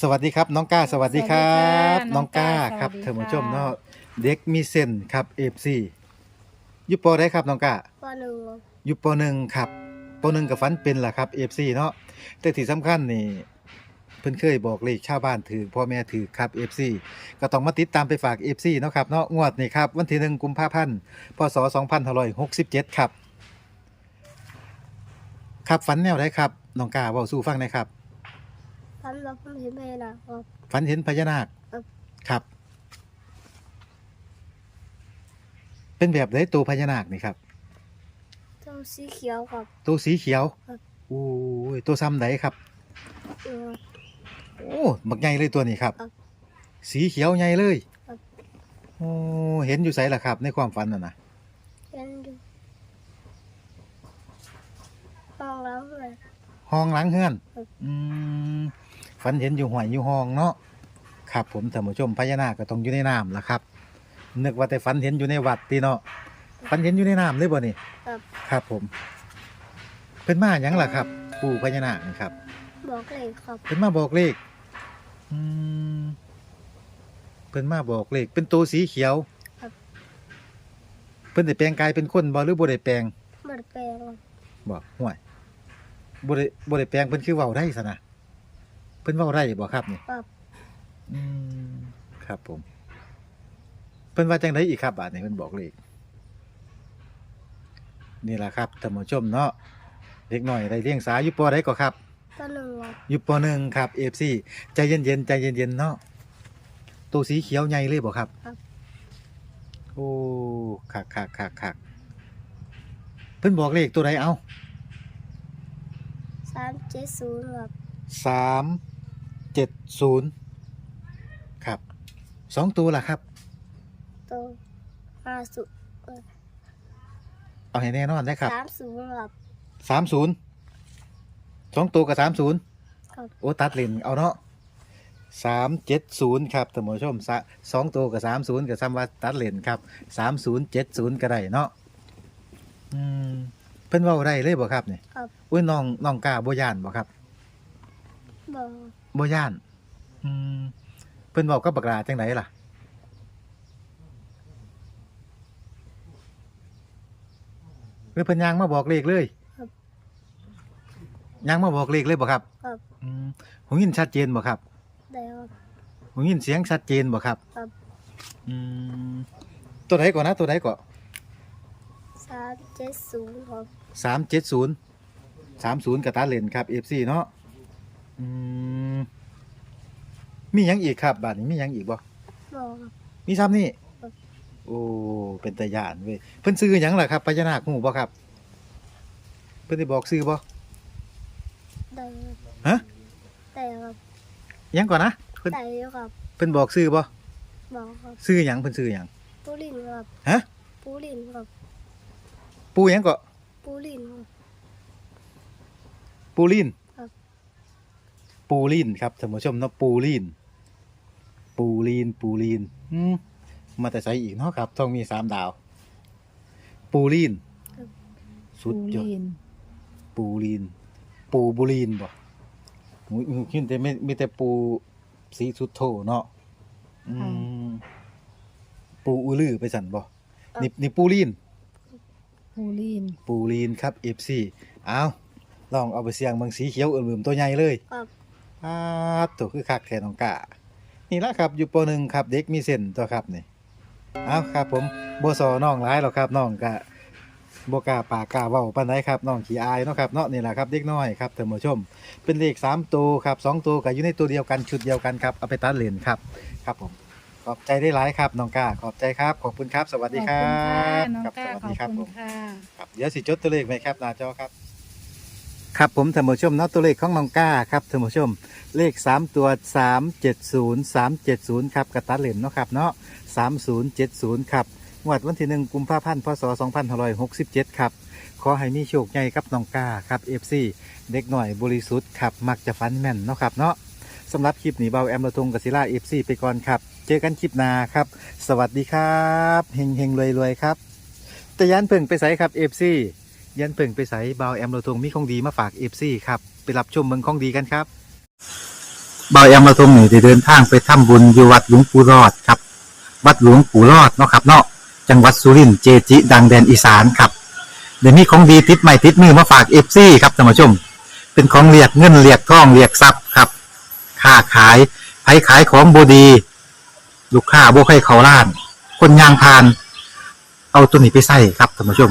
สวัสดีครับน้องก้าสวัสดีครับ สวัสดีค่ะน้องก้าน้องก้าครับสวัสดีท่านผู้ชมค่ะเนาะเด็กมีเส้นครับเอฟซียุปอได้ครับน้องก้าปหนึ่งยุปอหนึ่งครับปอหนึ่งกับฟันเป็นล่ะครับเอฟซีเนาะแต่ที่สำคัญนี่เพิ่นเคยบอกเลขชาวบ้านถือพ่อแม่ถือครับเอฟซีก็ต้องมาติดตามไปฝากเอฟซีเนาะครับเนาะงวดนี่ครับวันที่หนึ่งกุมภาพันธ์พศสองพันหกสิบเจ็ดครับ ครับฝันแนวไหนครับน้องก้าเว้าสู้ฟังหน่อยครับ พันรับผมเห็นไปนะครับ ฝันเห็นพญานาคครับ ครับ เป็นแบบไหนตัวพญานาคนี่ครับเจ้าสีเขียวครับ ตัวสีเขียวครับ โอ้ยตัวซ้ำไหนครับ เออ โอ้บักใหญ่เลยตัวนี้ครับ ครับสีเขียวใหญ่เลยครับ โอ้เห็นอยู่ไสล่ะครับ ในความฝันน่ะนะเห็นดูห้องแล้วเลย ห้องหลังเฮือนครับ อืม ฝันเห็นอยู่หวยอยู่ห้องเนาะครับผมท่านผู้ชมพญานาคก็ต้องอยู่ในน้ำล่ะครับ นึกว่าแต่ฝันเห็นอยู่ในวัดตีเนาะฝันเห็นอยู่ในน้ำเลยบ่นี่ครับ ครับผม เป็นมาหยังล่ะครับ ปู่พญานาคนี่ครับ บอกเลยครับ เป็นมาบอกเลขอืมเป็นมาบอกเลขเป็นตัวสีเขียวครับ เพิ่นได้แปลงกายเป็นคนบ่หรือบ่ได้แปลงมันแปลงครับบ่ห่วยบ่ได้บ่ได้แปลงเพิ่นคือเว้าได้ซะนะ เพิ่นเว้าได้บ่ครับนี่ครับ อืมครับผม เพิ่นว่าจังไดอีกครับบาดนี้เพิ่นบอกเลขนี่ล่ะครับท่านผู้ชมเนาะเด็กน้อยได้เลี้ยงสาอยู่ปอใดก็ครับปหนึ่งครับอยู่ปหนึ่งครับเอฟซีใจเย็นๆใจเย็นๆเนาะตัวสีเขียวใหญ่เลยบ่ครับครับ โอ้คักคักคักคักเพิ่นบอกเลขตัวใดเอาสามเจ็ดศูนย์ครับสาม เจ็ดศูนย์ครับสองตัวล่ะครับ ตัวห้าศูนย์เอาให้แน่นอนได้ครับสามศูนย์ครับ สามศูนย์สองตัวกับสามศูนย์ครับ โอ้ตัดเลนเอาเนาะสามเจ็ดศูนย์ครับท่านผู้ชมสะสองตัวกับสามศูนย์กับซ้ำว่าตัดเลนครับสามศูนย์เจ็ดศูนย์ก็ได้เนาะอืมเพิ่นเว้าได้เลยบ่ครับเนี่ยครับ อุ้ยน้องน้องกล้าบ่ย่านบ่ครับ บอก บ่ย่าน อืมเพิ่นเว้ากับบักหลาจังไดล่ะ หรือเพิ่นย่างมาบอกเลขเลยครับย่างมาบอกเลขเลยบ่ครับครับ อืมผมยินชัดเจนบ่ครับได้ครับผมยินเสียงชัดเจนบ่ครับครับ อืมตัวไหนก่อนนะตัวไหนก่อนสามเจ็ดศูนย์ครับสามเจ็ดศูนย์สามศูนย์กับตาเลนครับเอฟซีเนาะ อืมมีหยังอีกครับบาทนี้มีหยังอีกบ่บอกครับ มีซ้ำนี่ครับ โอ้เป็นตาย่านเว้ยเพิ่นซื้อหยังล่ะครับพญานาคหูบ่ครับ เพิ่นได้บอกซื้อบ่ได้ครับฮะได้ครับหยังก่อนนะเพิ่นได้อยู่ครับเพิ่นบอกซื้อบ่บอกครับซื้อหยังเพิ่นซื้อหยัง ปูลินครับฮะ ปูลินครับปูหยังก็ปูลินครับปูลีนครับ ปูลีนครับท่านผู้ชมเนาะปูลีน ปูลีน ปูลีนอืมมาแต่ใส่อีกเนาะครับต้องมีสามดาว ปูลีนครับสุดยอดลีนปูลีน ปูบุลีนบ่หูหูขึ้นแต่ไม่มีแต่ปูสีสุดโทเนาะอืมปูอุลือไปสั่นบ่นี่นี่ปูลีน ปูลีนปูลีนครับ FC เอาลองเอาไปเสียงบางสีเขียวอื่นๆตัวใหญ่เลย ครับ อ่าตัวคือคักแทนองกานี่ละครับอยู่ปหนึ่งครับเด็กมีเส้นตัวครับนี่เอาครับผมโบสอน้องร้ายหรอกครับน้องกะโบกล้าปากกล้าเว้าปานใดครับน้องขี้อายเนาะครับเนาะนี่แหละครับเด็กน้อยครับท่านผู้ชม เป็นเลขสามตัวครับสองตัวก็อยู่ในตัวเดียวกันชุดเดียวกันครับเอาไปตัดเลนครับครับผมขอบใจได้หลายครับน้องกาขอบใจครับขอบคุณครับ สวัสดีครัขอบบคุณค่ะน้องครับสวัสดีครับผมก้าขอบคุณค่ะครับเดี๋ยวสิจดตัวเลขไหมครับหน้าจอครับ ครับผมท่านผู้ชมเนาะตัวเลขของน้องก้าครับท่านผู้ชม เลข 3 ตัว 370 370 ครับกระตัดเหรียญเนาะครับเนาะ3070 ครับงวดวันที่ 1 กุมภาพันธ์พศ2567 ครับ ขอให้มีโชคใหญ่ครับน้องก้าครับ FC เด็กหน่อยบริสุทธิ์ครับ มักจะฟันแม่นเนาะครับเนาะสำหรับคลิปนี้เบาแอมระทงกศิลา FC ไปก่อนครับ เจอกันคลิปหน้าครับ สวัสดีครับเฮงเฮงรวยรวยๆครับแต่ยันเพิ่งไปใส่ครับ FC ยันเพิ่งไปใส่เบาแอมโรทงมีของดีมาฝาก FC ครับ ไปรับชมเมืองของดีกันครับเบาแอมมาทรงนี่ได้เดินทางไปทำบุญอยู่วัดหลวงปู่รอดครับ วัดหลวงปู่รอดเนาะครับเนาะจังหวัดสุรินทร์เจจิ ดังแดนอีสานครับเดี๋ยวนี้ของดีติดใหม่ติดมือมาฝากเอฟซีครับท่านผู้ชม เป็นของเรียกเงินเรียกทองเรียกทรัพย์ครับค้าขายไผขายของบดี ลูกค้าบ่ใครเขาล้าน คนยางพาน เอาตัวนี้ไปใส่ครับท่านผู้ชม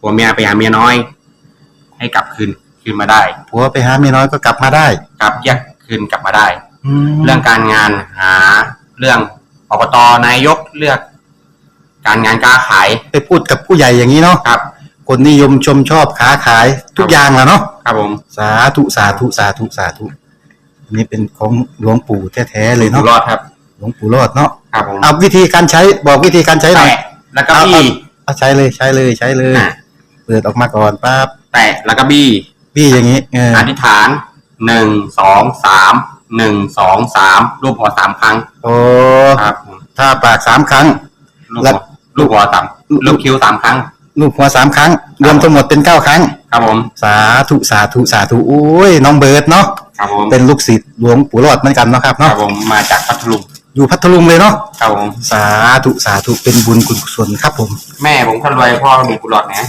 ผัวเมียไปหาเมียน้อย ให้กลับคืนคืนมาได้ผัวไปหาเมียน้อยก็กลับมาได้กลับแยกคืนกลับมาได้แล้เรื่วองการงานหาเรื่องอบตนายกเลือก การงานการขายไปพูดกับผู้ใหญ่อย่างนี้เนาะครับ คนนิยมชมชอบค้าขายทุกอย่างแหล้วเนาะครับผมสาธุสาธุสาธุสาธุอันนี้เป็นของหลวงปู่แท้ๆเลยอยู่เนาะรอดครับ หลวงปู่รอดเนาะครับผมเอาวิธีการใช้บอกวิธีการใช้หน่อย แตะแล้วก็บี้เอาใช้เลยใช้เลยใช้เลย อะ เปิดออกมาก่อนปั๊บแตะแล้วก็บี้พี่อย่างนี้เอออธิษฐานหนึ่งสองสามหนึ่งสองสามรูปหัวสามครั้งโอ้ครับผมถ้าปากสามครั้ง ลูกแล้หัววลูกหัวสามลูกคิ้วสามครั้ง ลูกหัวสามครั้ง รวมทั้งหมดเป็นเก้าครั้ง ครับผมสาธุสาธุสาธุโอ้ยน้องเบิร์ดเนาะครับผมเป็นลูกศิษย์หลวงปู่รอดเหมือนกันเนาะครับครัเนาะบผมมาจากพัทลุงอยู่พัทลุงเลยเนาะครับผมสาธุสาธุเป็นบุญกุศลครับผม แม่ผมคนรวยพ่อมีกุหลาบนะ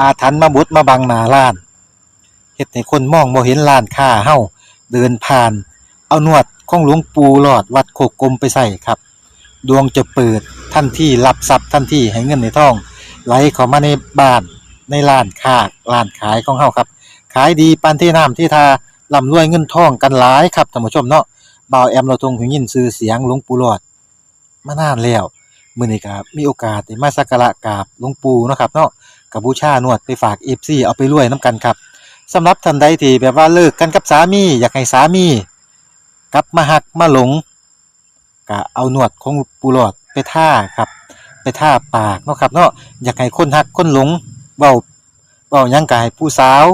อาถรรพ์มาบดมาบังหน้าร้านเฮ็ดให้คนมองบ่เห็นร้านค้าเฮาเดินผ่าน เอานวดของหลวงปู่หลอดวัดโคกกลมไปใส่ครับ ดวงจะเปิดทันที่รับทรัพย์ทันที่ให้เงินในท้อง ไหลเข้ามาในบ้านในร้านค้าร้านขายของเฮาครับ ขายดีปานที่น้ำที่ทาร่ำรวยเงินทองกันหลายครับท่านผู้ชมเนาะบ่าวแอมเราทรงหูยินชื่อเสียงหลวงปู่หลอดมานานแล้วมื้อนี้ก็มีโอกาสได้มาสักการะกราบหลวงปู่เนาะครับเนาะ กับบูชานวดไปฝาก FC เอาไปรวยนํกันครับสำหรับท่านใดที่แบบว่าเลิกกันกับสามีอยากให้สามีกลับมาหักมาหลงก็เอาหนวดของปูหลอดไปท่าครับ ไปท่าปากเนาะครับเนาะอยากให้คนหักคนหลงเบาเบายังกายผู้สาว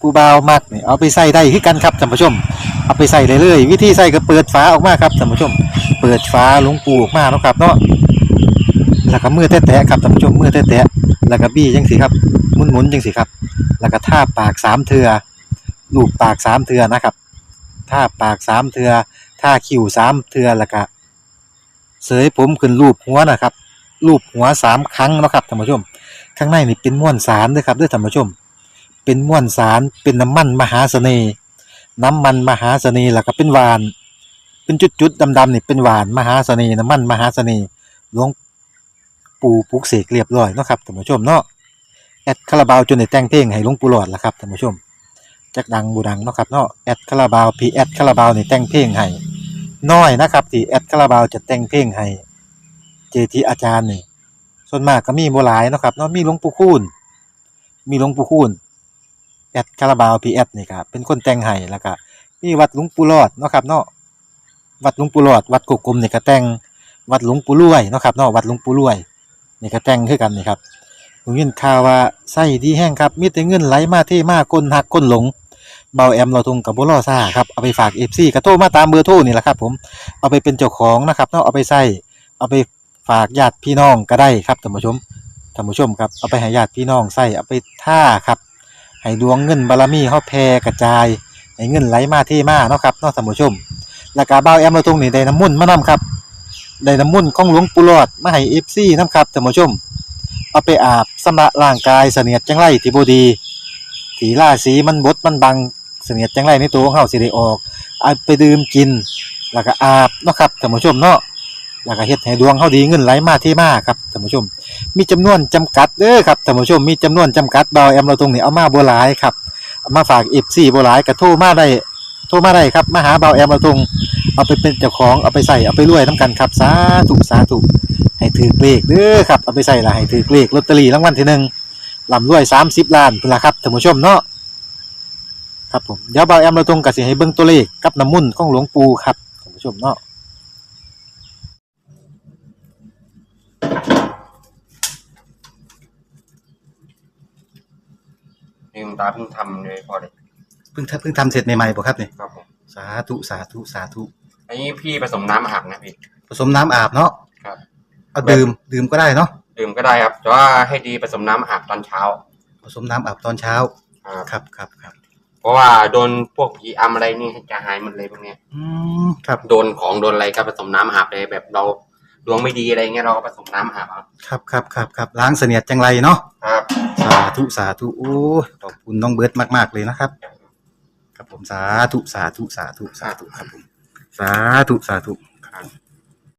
ผู้บ่าวมักนี่เอาไปใส่ได้คือกันครับท่านผู้ชม เอาไปใส่เลยเลยวิธีใส่ก็เปิดฝาออกมาครับท่านผู้ชม เปิดฝาหลวงปูออกมาเนาะครับเนาะ แล้วก็มือแตะๆครับท่านผู้ชมมือแตะๆแล้วก็บี้จังสิครับหมุนๆจังสิครับ แล้วก็ท่าปากสามเทือลูบปากสามเทือนะครับท่าปากสามเทือท่าคิ้วสามเทือแล้วก็เสยผมขึ้นรูปหัวนะครับรูปหัวสามครั้งนะครับท่านผู้ชม ข้างในนี่เป็นม้วนสารด้วยครับด้วยท่านผู้ชม เป็นม้วนสารเป็นน้ำมันมหาเสน่ห์น้ำมันมหาเสน่ห์แล้วก็เป็นหวาน เป็นจุดๆดำๆนี่เป็นหวานมหาเสน่ห์น้ำมันมหาเสน่ห์หลวง ปูปลุกเสกเรียบร้อยเนาะครับท่านผู้ชมเนาะแอดคาราบาวจนได้แต่งเพลงให้หลวงปู่หลอดละครับท่านผู้ชมจักดังบูดังเนาะครับเนาะแอดคาราบาวพีแอดคาราบาวนี่แต่งเพลงให้น้อยนะครับที่แอดคาราบาวจะแต่งเพลงให้เจทีอาจารย์นี่ส่วนมากก็มีบ่หลายเนาะครับเนาะมีหลวงปู่คูณมีหลวงปู่คูณแอดคาราบาวพีแอดนี่ครับเป็นคนแต่งให้แล้วก็มีวัดหลวงปู่รอดเนาะครับเนาะวัดหลวงปู่รอดวัดกกกลมนี่ก็แต่งวัดหลวงปู่รวยเนาะครับเนาะวัดหลวงปู่รวย นี่ก็แต่งคือกันนี่ครับผมยินข่าวว่าไส้ดีแห้งครับมีแต่เงินไหลมาเทมาคนหักคนหลงเบาแอมเราทงกับบุรอซ่าครับเอาไปฝากเอฟซีกระโทรมาตามเบอร์โทรนี่แหละครับผมเอาไปเป็นเจ้าของนะครับเนาะเอาไปใส่เอาไปฝากญาติพี่น้องก็ได้ครับท่านผู้ชมท่านผู้ชมครับเอาไปให้ญาติพี่น้องใส่เอาไปท่าครับให้ดวงเงินบารมีเฮาแผ่กระจายให้เงินไหลมาเทมาเนาะครับเนาะท่านผู้ชมแล้วก็บ่าแอมเราตรงนี้ได้น้ำมุ่นมานํครับ ได้น้ำมุ่นของหลวงปู่หลอดมาให้ FC นํครับท่านผู้ชม เอาไปอาบสำระร่างกายเสนียดจังไรที่บดีที่าศีมันบดมันบังเสนียดจังไรในตัวของเฮาสิได้ออกเอาไปดื่มกิน แล้วก็อาบเนาะครับท่านผู้ชมเนาะแล้วก็เฮ็ดให้ดวงเฮาดีเงินไหลมาเทมาครับท่านผู้ชม มีจำนวนจำกัดเด้อครับท่านผู้ชมมีจำนวนจำกัดเบาแอมเราตรงนี้เอามาบ่หลายครับเอามาฝาก FC บ่หลายก็โทรมาได้โทรมาได้ครับมาหาเบาแอมเราตรง เอาไปเป็นเจ้าของเอาไปใส่เอาไปรวยนํกันครับสาธุสาธุให้ถือเลขเด้อครับเอาไปใส่ละให้ถือเลขลอตเตอรี่รางวัลที่หนึ่งลำรวย30ล้านพุ่นล่ะครับท่านผู้ชมเนาะครับผมเดี๋ยวบ่าวแอมเราตรงก็สิให้เบิ่งตัวเลขกับน้ำมุ่นต์ของหลวงปู่ครับท่านผู้ชมเนาะนี่คุณตาเพิ่งทำเลยพอเลยเพิ่งทำเพิ่งทำเสร็จใหม่ๆบ่ครับนี่ครับผม สาธุสาธุสาธุอั นนี้พี่ผสมน้ำอาบนะพี่ ผสมน้ำอาบเนาะครับ เอาดื่มดื่มก็ได้เนาะดื่มก็ได้ครับ แต่ว่าให้ดีผสมน้ำอาบตอนเช้าผสมน้ำอาบตอนเช้าครับครับครับครับเพราะว่าโดนพวกผีอำอะไรนี่จะหายหมดเลยพวกเนี้ยอืมครับโดนของโดนอะไรก็ผสมน้ำอาบเลยแบบเราดวงไม่ดีอะไรเงี้ยเราก็ผสมน้ำอาบเอาครับครับครับครับล้างเสนียดจังไรเนาะครับ สาธุสาธุโอ้ยขอบคุณน้องเบิร์ตมาก ๆ เลยนะครับ ครับผมสาธุสาธุสาธุสาธุครับผม สาธุสาธุครับ